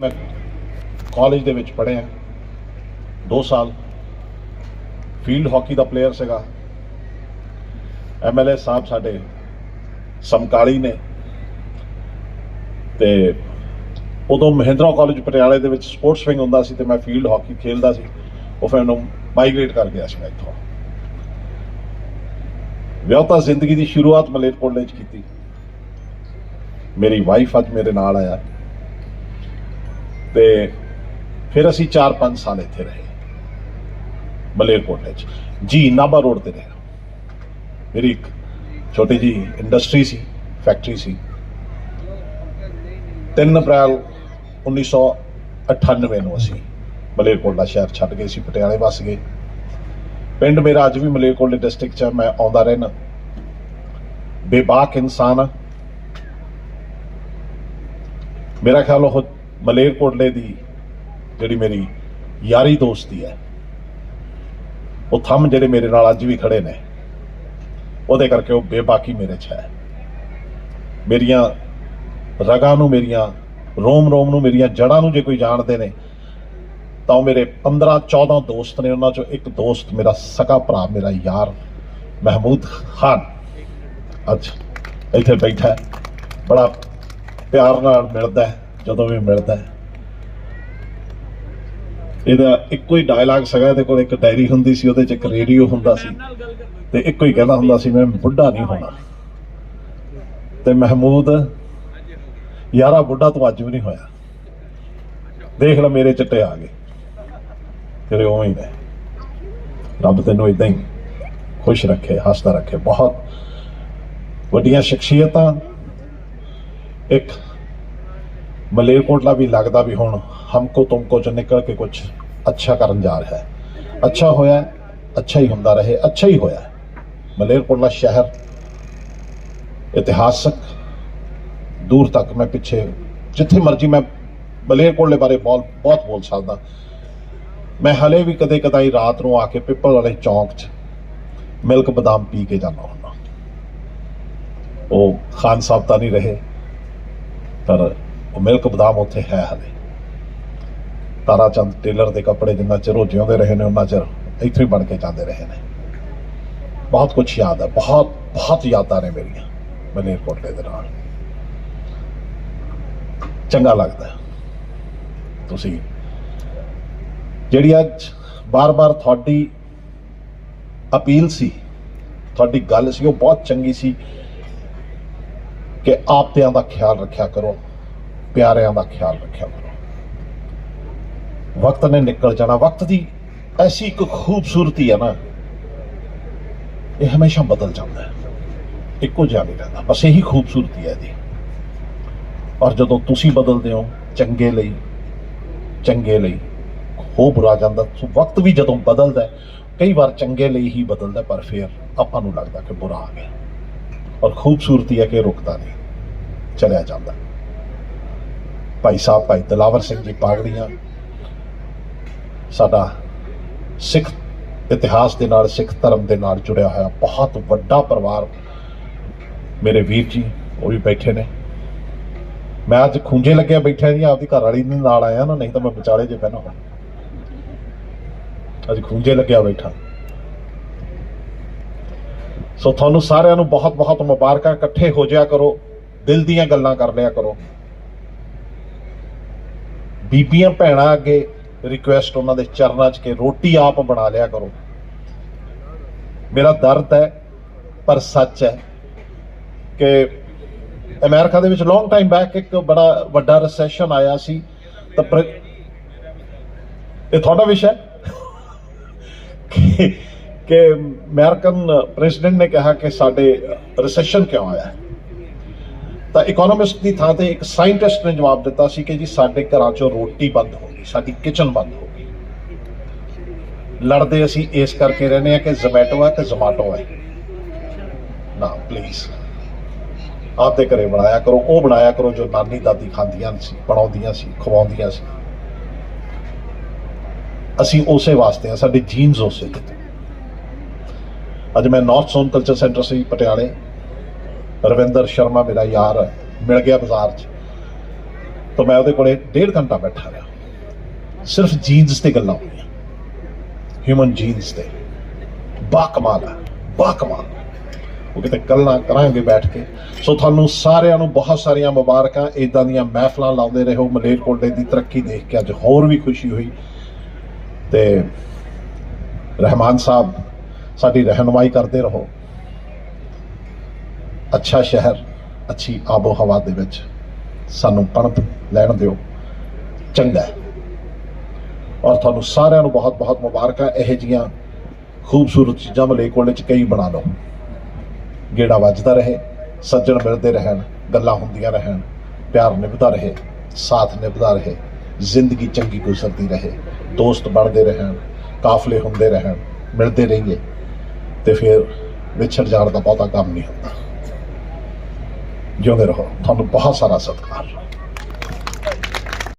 ਮੈਂ ਕਾਲਜ ਦੇ ਵਿੱਚ ਪੜ੍ਹਿਆ 2 ਸਾਲ ਫੀਲਡ ਹਾਕੀ ਦਾ ਪਲੇਅਰ ਸੀਗਾ। ਐਮਐਲਏ ਸਾਹਿਬ ਸਾਡੇ ਸਮਕਾਲੀ ਨੇ। ਤੇ ਉਦੋਂ ਮਹਿੰਦਰਾ ਕਾਲਜ ਪਟਿਆਲੇ ਦੇ ਵਿੱਚ ਸਪੋਰਟਸ ਵਿੰਗ ਹੁੰਦਾ ਸੀ ਤੇ ਮੈਂ ਫੀਲਡ ਹਾਕੀ ਖੇਡਦਾ ਸੀ। ਉਹ ਫਿਰ ਮੈਨੂੰ ਮਾਈਗ੍ਰੇਟ ਕਰ ਗਿਆ ਸੀ ਮੈਂ ਇੱਥੋਂ। ਵਿਆਹਤਾ ਜ਼ਿੰਦਗੀ ਦੀ ਸ਼ੁਰੂਆਤ ਮਲੇਰਕੋਟਲੇ 'ਚ ਕੀਤੀ। ਮੇਰੀ ਵਾਈਫ ਅੱਜ ਮੇਰੇ ਨਾਲ ਆਇਆ। ਤੇ ਫਿਰ ਅਸੀਂ 4-5 ਸਾਲ ਇੱਥੇ ਰਹੇ। ਮਲੇਰਕੋਟਲੇ 'ਚ। ਜੀ, ਨਾਭਾ ਰੋਡ ਤੇ ਰਿਹਾ ਮੇਰੀ ਇੱਕ ਛੋਟੀ ਜੀ ਇੰਡਸਟਰੀ ਸੀ ਫੈਕਟਰੀ ਸੀ। 3 ਅਪ੍ਰੈਲ 1998 ਨੂੰ ਅਸੀਂ ਮਲੇਰਕੋਟਲਾ ਸ਼ਹਿਰ ਛੱਡ ਗਏ ਸੀ ਪਟਿਆਲੇ ਵਸ ਗਏ। ਪਿੰਡ ਮੇਰਾ ਅੱਜ ਵੀ ਮਲੇਰਕੋਟਲੇ ਡਿਸਟ੍ਰਿਕਟ 'ਚ ਮੈਂ ਆਉਂਦਾ ਰਹਿਣਾ ਬੇਬਾਕ ਇਨਸਾਨ ਮੇਰਾ ਖਿਆਲ ਉਹ ਮਲੇਰਕੋਟਲੇ ਦੀ ਜਿਹੜੀ ਮੇਰੀ ਯਾਰੀ ਦੋਸਤੀ ਹੈ, ਉਹ ਥੰਮ ਜਿਹੜੇ ਮੇਰੇ ਨਾਲ ਅੱਜ ਵੀ ਖੜੇ ਨੇ, ਉਹਦੇ ਕਰਕੇ ਉਹ ਬੇਬਾਕੀ ਮੇਰੇ 'ਚ ਹੈ। ਮੇਰੀਆਂ ਰਗਾਂ ਨੂੰ, ਮੇਰੀਆਂ ਰੋਮ ਰੋਮ ਨੂੰ, ਮੇਰੀਆਂ ਜੜਾਂ ਨੂੰ ਜੇ ਕੋਈ ਜਾਣਦੇ ਨੇ, ਤਾਂ ਉਹ ਮੇਰੇ 15 14 ਦੋਸਤ ਨੇ, ਉਹਨਾਂ ਚੋਂ ਇੱਕ ਦੋਸਤ ਮੇਰਾ ਸਕਾ ਭਰਾ, ਮੇਰਾ ਯਾਰ ਮਹਿਮੂਦ ਖਾਨ। ਅੱਜ ਇੱਥੇ ਬੈਠਾ ਬੜਾ ਪਿਆਰ ਨਾਲ ਮਿਲਦਾ ਹੈ। ਜਦੋਂ ਵੀ ਮਿਲਦਾ ਹੈ। ਇਹਦਾ ਇੱਕੋ ਹੀ ਡਾਇਲੌਗ ਸੀਗਾ, ਇਹਦੇ ਕੋਲ ਇੱਕ ਡਾਇਰੀ ਹੁੰਦੀ ਸੀ, ਉਹਦੇ 'ਚ ਇੱਕ ਰੇਡੀਓ ਹੁੰਦਾ ਸੀ। ਤੇ ਇੱਕੋ ਹੀ ਕਹਿੰਦਾ ਹੁੰਦਾ ਸੀ, ਮੈਂ ਬੁੱਢਾ ਨਹੀਂ ਹੋਣਾ। ਤੇ ਮਹਿਮੂਦ, ਯਾਰਾ ਬੁੱਢਾ ਤੂੰ ਅੱਜ ਵੀ ਨਹੀਂ ਹੋਇਆ। ਦੇਖ ਲੈ ਮੇਰੇ ਚਿੱਟੇ ਆ ਗਏ। ਤੇਰੇ ਉਵੇਂ ਹੀ ਨੇ। ਰੱਬ ਤੈਨੂੰ ਇਦਾਂ ਹੀ ਖੁਸ਼ ਰੱਖੇ, ਹੱਸਦਾ ਰੱਖੇ। ਬਹੁਤ ਵੱਡੀਆਂ ਸ਼ਖਸੀਅਤਾਂ। ਇੱਕ ਮਲੇਰਕੋਟਲਾ ਵੀ ਲੱਗਦਾ ਵੀ ਹੁਣ ਹਮਕੋ ਤੁਮਕੋ ਚ ਨਿਕਲ ਕੇ ਕੁਝ ਅੱਛਾ ਕਰਨ ਜਾ ਰਿਹਾ ਹੈ ਅੱਛਾ ਹੋਇਆ ਹੈ, ਅੱਛਾ ਹੀ ਹੁੰਦਾ ਰਹੇ ਅੱਛਾ ਹੀ ਹੋਇਆ ਹੈ। ਮਲੇਰਕੋਟਲਾ ਸ਼ਹਿਰ ਇਤਿਹਾਸਕ ਦੂਰ ਤੱਕ ਮੈਂ ਪਿੱਛੇ ਜਿੱਥੇ ਮਰਜ਼ੀ ਮੈਂ ਮਲੇਰਕੋਟਲੇ ਬਾਰੇ ਬਹੁਤ ਬਹੁਤ ਬੋਲ ਸਕਦਾ ਮੈਂ ਹਲੇ ਵੀ ਕਦੇ ਕਦਾਈ ਰਾਤ ਨੂੰ ਆ ਕੇ ਪਿੱਪਲ ਵਾਲੇ ਚੌਂਕ 'ਚ ਮਿਲਕ ਬਦਾਮ ਪੀ ਕੇ ਜਾਂਦਾ ਹੁੰਦਾ ਉਹ ਖਾਨ ਸਾਹਿਬ ਤਾਂ ਨਹੀਂ ਰਹੇ ਪਰ ਉਹ ਮਿਲਕ ਬਦਾਮ ਉੱਥੇ ਹੈ ਹਲੇ। ਤਾਰਾ ਚੰਦ ਟੇਲਰ ਦੇ ਕੱਪੜੇ ਜਿੰਨਾ ਚਿਰ ਉਹ ਜਿਉਂਦੇ ਰਹੇ ਨੇ ਉਹਨਾਂ ਚਿਰ ਇੱਥੇ ਬਣ ਕੇ ਜਾਂਦੇ ਰਹੇ ਨੇ। ਬਹੁਤ ਕੁਝ ਯਾਦ ਹੈ ਬਹੁਤ ਬਹੁਤ ਯਾਦਾਂ ਨੇ ਮੇਰੀਆਂ ਮਲੇਰਕੋਟਲੇ ਦੇ ਨਾਲ। ਚੰਗਾ ਲੱਗਦਾ ਤੁਸੀਂ ਜਿਹੜੀ ਅੱਜ ਬਾਰ-ਬਾਰ ਤੁਹਾਡੀ ਅਪੀਲ ਸੀ, ਤੁਹਾਡੀ ਗੱਲ ਸੀ, ਉਹ ਬਹੁਤ ਚੰਗੀ ਸੀ ਕਿ ਆਪਦਿਆਂ ਦਾ ਖਿਆਲ ਰੱਖਿਆ ਕਰੋ। ਪਿਆਰਿਆਂ ਦਾ ਖਿਆਲ ਰੱਖਿਆ ਕਰੋ। ਵਕਤ ਨੇ ਨਿਕਲ ਜਾਣਾ। ਵਕਤ ਦੀ ਐਸੀ ਇੱਕ ਖੂਬਸੂਰਤੀ ਹੈ ਨਾ, ਇਹ ਹਮੇਸ਼ਾ ਬਦਲ ਜਾਂਦਾ ਹੈ। ਇੱਕੋ ਜਿਹਾ ਨਹੀਂ ਰਹਿੰਦਾ, ਬਸ ਇਹੀ ਖੂਬਸੂਰਤੀ ਹੈ ਇਹਦੀ। ਔਰ ਜਦੋਂ ਤੁਸੀਂ ਬਦਲਦੇ ਹੋ ਚੰਗੇ ਲਈ ਚੰਗੇ ਲਈ ਹੋ ਬੁਰਾ ਜਾਂਦਾ ਸੋ ਵਕਤ ਵੀ ਜਦੋਂ ਬਦਲਦਾ ਕਈ ਵਾਰ ਚੰਗੇ ਲਈ ਹੀ ਬਦਲਦਾ ਪਰ ਫਿਰ ਆਪਾਂ ਨੂੰ ਲੱਗਦਾ ਕਿ ਬੁਰਾ ਆ ਗਿਆ ਔਰ ਖੂਬਸੂਰਤੀ ਹੈ ਕਿ ਰੁਕਦਾ ਨਹੀਂ, ਚਲਿਆ ਜਾਂਦਾ। ਭਾਈ ਸਾਹਿਬ, ਭਾਈ ਦਲਾਵਰ ਸਿੰਘ ਜੀ ਪਾਗੜੀਆਂ, ਸਾਡਾ ਸਿੱਖ ਇਤਿਹਾਸ ਦੇ ਨਾਲ, ਸਿੱਖ ਧਰਮ ਦੇ ਨਾਲ ਜੁੜਿਆ ਹੋਇਆ ਬਹੁਤ ਵੱਡਾ ਪਰਿਵਾਰ ਮੇਰੇ ਵੀਰ ਜੀ, ਉਹ ਵੀ ਬੈਠੇ ਨੇ। ਮੈਂ ਅੱਜ ਖੁੰਝੇ ਲੱਗਿਆ ਬੈਠਾ ਜੀ, ਆਪਦੀ ਘਰ ਵਾਲੀ ਦੇ ਨਾਲ ਆਇਆ ਨਾ, ਨਹੀਂ ਤਾਂ ਮੈਂ ਵਿਚਾਲੇ ਜੇ ਪੈਣਾ ਹੁਣ। ਅੱਜ ਖੁੰਝੇ ਲੱਗਿਆ ਬੈਠਾ। ਸੋ ਤੁਹਾਨੂੰ ਸਾਰਿਆਂ ਨੂੰ ਬਹੁਤ ਬਹੁਤ ਮੁਬਾਰਕਾਂ, ਇਕੱਠੇ ਹੋ ਜਾਇਆ ਕਰੋ, ਦਿਲ ਦੀਆਂ ਗੱਲਾਂ ਕਰ ਲਿਆ ਕਰੋ। ਬੀਬੀਆਂ ਭੈਣਾਂ ਅੱਗੇ ਰਿਕੁਐਸਟ ਉਹਨਾਂ ਦੇ ਚਰਨਾਂ 'ਚ ਕਿ ਰੋਟੀ ਆਪ ਬਣਾ ਲਿਆ ਕਰੋ। ਮੇਰਾ ਦਰਦ ਹੈ, ਪਰ ਸੱਚ ਹੈ ਕਿ ਅਮਰੀਕਾ ਦੇ ਵਿੱਚ ਲੌਂਗ ਟਾਈਮ ਬੈਕ ਇੱਕ ਬੜਾ ਵੱਡਾ ਰੈਸੈਸ਼ਨ ਆਇਆ ਸੀ। ਤਾਂ ਪ੍ਰ- ਇਹ ਤੁਹਾਡਾ ਵਿਸ਼ਾ ਕਿ ਕਿ ਅਮਰੀਕਨ ਪ੍ਰੈਜ਼ੀਡੈਂਟ ਨੇ ਕਿਹਾ ਕਿ ਸਾਡੇ ਰੈਸੈਸ਼ਨ ਕਿਉਂ ਆਇਆ ਤਾਂ ਇਕਨੋਮਿਸਟ ਦੀ ਥਾਂ ਤੇ ਇੱਕ ਸਾਇੰਟਿਸਟ ਨੇ ਜਵਾਬ ਦਿੱਤਾ ਸੀ ਕਿ ਜੀ ਸਾਡੇ ਘਰਾਂ 'ਚੋਂ ਰੋਟੀ ਬੰਦ ਹੋ ਗਈ, ਸਾਡੀ ਕਿਚਨ ਬੰਦ ਹੋ ਗਈ। ਲੜਦੇ ਅਸੀਂ ਇਸ ਕਰਕੇ ਰਹਿੰਦੇ ਆ ਕਿ ਜ਼ੋਮੈਟੋ ਹੈ ਕਿ ਜ਼ੋਮਾਟੋ ਹੈ। ਨਾ ਪਲੀਜ਼ ਆਪਦੇ ਘਰੇ ਬਣਾਇਆ ਕਰੋ, ਉਹ ਬਣਾਇਆ ਕਰੋ ਜੋ ਨਾਨੀ ਦਾਦੀ ਖਾਂਦੀਆਂ ਸੀ, ਬਣਾਉਂਦੀਆਂ ਸੀ, ਖਵਾਉਂਦੀਆਂ ਸੀ। ਅਸੀਂ ਉਸੇ ਵਾਸਤੇ ਆ ਸਾਡੇ ਜੀਨਸ ਉਸੇ ਤੇ ਅੱਜ ਮੈਂ ਨਾਰਥ ਜ਼ੋਨ ਕਲਚਰ ਸੈਂਟਰ ਸੀ, ਪਟਿਆਲੇ। ਰਵਿੰਦਰ ਸ਼ਰਮਾ ਮੇਰਾ ਯਾਰ ਹੈ, ਮਿਲ ਗਿਆ ਬਾਜ਼ਾਰ 'ਚ। ਤਾਂ ਮੈਂ ਉਹਦੇ ਕੋਲੇ ਡੇਢ ਘੰਟਾ ਬੈਠਾ ਰਿਹਾ। ਸਿਰਫ ਜੀਨਸ ਤੇ ਗੱਲਾਂ ਹੋਈਆਂ। ਹਿਊਮਨ ਜੀਨਸ ਤੇ। ਬਾ ਕਮਾਲ ਹੈ ਬਾ ਕਮਾਲ ਉਹ ਕਿਤੇ ਗੱਲਾਂ ਕਰਾਂਗੇ ਬੈਠ ਕੇ। ਸੋ ਤੁਹਾਨੂੰ ਸਾਰਿਆਂ ਨੂੰ ਬਹੁਤ ਸਾਰੀਆਂ ਮੁਬਾਰਕਾਂ। ਇਦਾਂ ਦੀਆਂ ਮਹਿਫਲਾਂ ਲਾਉਂਦੇ ਰਹੋ। ਮਲੇਰਕੋਟਲੇ ਦੀ ਤਰੱਕੀ ਦੇਖ ਕੇ ਅੱਜ ਹੋਰ ਵੀ ਖੁਸ਼ੀ ਹੋਈ। ਤੇ ਰਹਿਮਾਨ ਸਾਹਿਬ ਸਾਡੀ ਰਹਿਨਮਾਈ ਕਰਦੇ ਰਹੋ। ਅੱਛਾ ਸ਼ਹਿਰ, ਅੱਛੀ ਆਬੋ ਹਵਾ ਦੇ ਵਿੱਚ ਸਾਨੂੰ ਪਣਪ ਲੈਣ ਦਿਓ। ਚੰਗਾ ਔਰ ਤੁਹਾਨੂੰ ਸਾਰਿਆਂ ਨੂੰ ਬਹੁਤ ਬਹੁਤ ਮੁਬਾਰਕਾਂ। ਇਹ ਜੀਆਂ ਖੂਬਸੂਰਤ ਚੀਜ਼ਾਂ ਮਲੇਰਕੋਟਲੇ ਚ ਕਈ ਬਣਾ ਲਓ। ਗੇੜਾ ਵੱਜਦਾ ਰਹੇ, ਸੱਜਣ ਮਿਲਦੇ ਰਹਿਣ, ਗੱਲਾਂ ਹੁੰਦੀਆਂ ਰਹਿਣ, ਪਿਆਰ ਨਿਭਦਾ ਰਹੇ, ਸਾਥ ਨਿਭਦਾ ਰਹੇ, ਜ਼ਿੰਦਗੀ ਚੰਗੀ ਗੁਜ਼ਰਦੀ ਰਹੇ, ਦੋਸਤ ਬਣਦੇ ਰਹਿਣ, ਕਾਫਲੇ ਹੁੰਦੇ ਰਹਿਣ, ਮਿਲਦੇ ਰਹੀਏ ਤੇ ਫਿਰ ਵਿਛੜ ਜਾਣ ਦਾ ਬਹੁਤਾ ਕੰਮ ਨਹੀਂ ਹੁੰਦਾ। ਜਿਉਂਦੇ ਰਹੋ ਤੁਹਾਨੂੰ ਬਹੁਤ ਸਾਰਾ ਸਤਿਕਾਰ।